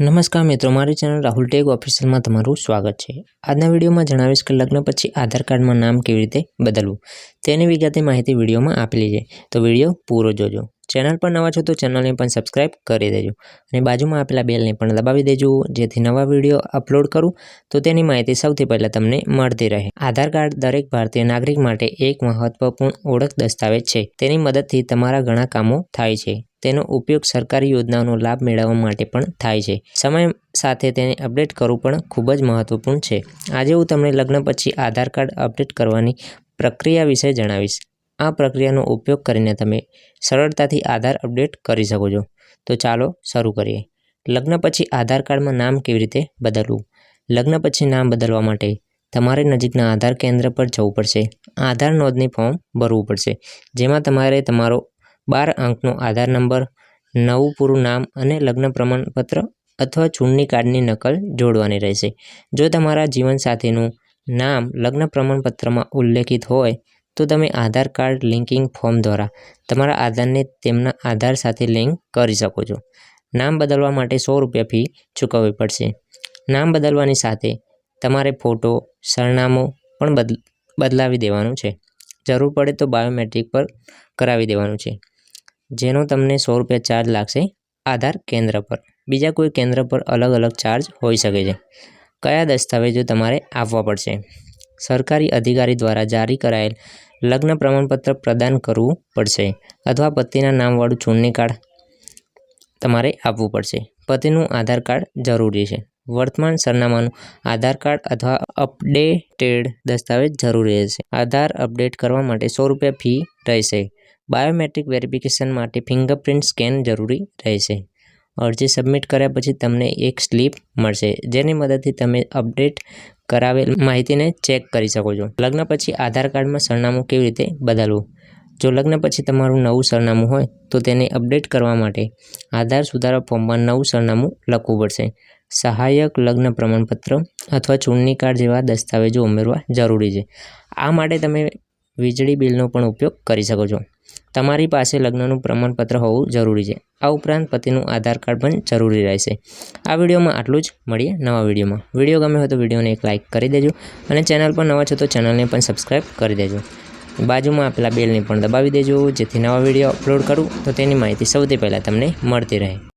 નમસ્કાર મિત્રો, મારી ચેનલ રાહુલ ટેગ ઓફિશિયલમાં તમારું સ્વાગત છે. આજના વિડીયોમાં જણાવીશ કે લગ્ન પછી આધાર કાર્ડમાં નામ કેવી રીતે બદલવું? તેની વિગતે માહિતી વિડીયોમાં આપેલી છે. તો વીડિયો પૂરો જોજો. ચેનલ પર નવા છો તો ચેનલને પણ સબસ્ક્રાઇબ કરી દેજો અને બાજુમાં આપેલા બેલને પણ દબાવી દેજો, જેથી નવા વીડિયો અપલોડ કરું તો તેની માહિતી સૌથી પહેલાં તમને મળતી રહે. આધાર કાર્ડ દરેક ભારતીય નાગરિક માટે એક મહત્વપૂર્ણ ઓળખ દસ્તાવેજ છે. તેની મદદથી તમારા ઘણા કામો થાય છે. તેનો ઉપયોગ સરકારી યોજનાઓનો લાભ મેળવવા માટે પણ થાય છે. સમય સાથે તેને અપડેટ કરવું પણ ખૂબ જ મહત્વપૂર્ણ છે. આજે હું તમને લગ્ન પછી આધાર કાર્ડ અપડેટ કરવાની પ્રક્રિયા વિશે જણાવીશ. આ પ્રક્રિયાનો ઉપયોગ કરીને તમે સરળતાથી આધાર અપડેટ કરી શકો છો. તો ચાલો શરૂ કરીએ. લગ્ન પછી આધાર કાર્ડમાં નામ કેવી રીતે બદલવું? લગ્ન પછી નામ બદલવા માટે તમારે નજીકના આધાર કેન્દ્ર પર જવું પડશે. આધાર નોંધણી ફોર્મ ભરવું પડશે, જેમાં તમારે તમારો બાર અંકનો આધાર નંબર, નવું પૂરું નામ અને લગ્ન પ્રમાણપત્ર અથવા ચૂંટણી કાર્ડની નકલ જોડવાની રહેશે. જો તમારા જીવનસાથીનું નામ લગ્ન પ્રમાણપત્રમાં ઉલ્લેખિત હોય, તો તમે આધાર કાર્ડ લિંકિંગ ફોર્મ દ્વારા તમારા આધારને તેમના આધાર સાથે લિંક કરી શકો છો. નામ બદલવા માટે સો રૂપિયા ફી ચૂકવવી પડશે. નામ બદલવાની સાથે તમારે ફોટો, સરનામું પણ બદલ બદલાવી દેવાનું છે. જરૂર પડે તો બાયોમેટ્રિક પર કરાવી દેવાનું છે. જેનો તમને સો રૂપિયા ચાર્જ લાગશે આધાર કેન્દ્ર પર. બીજા કોઈ કેન્દ્ર પર અલગ અલગ ચાર્જ હોઈ શકે છે. કયા દસ્તાવેજો તમારે આપવા પડશે? સરકારી અધિકારી દ્વારા જારી કરાયેલ લગ્ન પ્રમાણપત્ર પ્રદાન કરવું પડશે અથવા પતિના નામવાળું ચૂંટણી કાર્ડ તમારે આપવું પડશે. પતિનું આધાર કાર્ડ જરૂરી છે. વર્તમાન સરનામાનું આધાર કાર્ડ અથવા અપડેટેડ દસ્તાવેજ જરૂરી રહેશે. આધાર અપડેટ કરવા માટે સો રૂપિયા ફી રહેશે. બાયોમેટ્રિક વેરિફિકેશન માટે ફિંગરપ્રિન્ટ સ્કેન જરૂરી રહેશે. અરજી સબમિટ કર્યા પછી તમને એક સ્લીપ મળશે, જેની મદદથી તમે અપડેટ કરાવેલ માહિતીને ચેક કરી શકો છો. લગ્ન પછી આધાર કાર્ડમાં સરનામું કેવી રીતે બદલવું? જો લગ્ન પછી તમારું નવું સરનામું હોય, તો તેને અપડેટ કરવા માટે આધાર સુધારા ફોર્મમાં નવું સરનામું લખવું પડશે. સહાયક લગ્ન પ્રમાણપત્ર અથવા ચૂંટણી કાર્ડ જેવા દસ્તાવેજો ઉમેરવા જરૂરી છે. આ માટે તમે વીજળી બિલનો પણ ઉપયોગ કરી શકો છો. તમારી પાસે લગ્નનું પ્રમાણપત્ર હોવું જરૂરી છે. આ ઉપરાંત પતિનું આધાર કાર્ડ પણ જરૂરી રહેશે. આ વિડીયોમાં આટલું જ. મળીએ નવા વિડીયોમાં. વીડિયો ગમે હોય તો વિડીયોને એક લાઇક કરી દેજો અને ચેનલ પર નવા છો તો ચેનલને પણ સબસ્ક્રાઈબ કરી દેજો. બાજુમાં આપેલા બેલને પણ દબાવી દેજો જેથી નવા વીડિયો અપલોડ કરું તો તેની માહિતી સૌથી પહેલાં તમને મળતી રહે.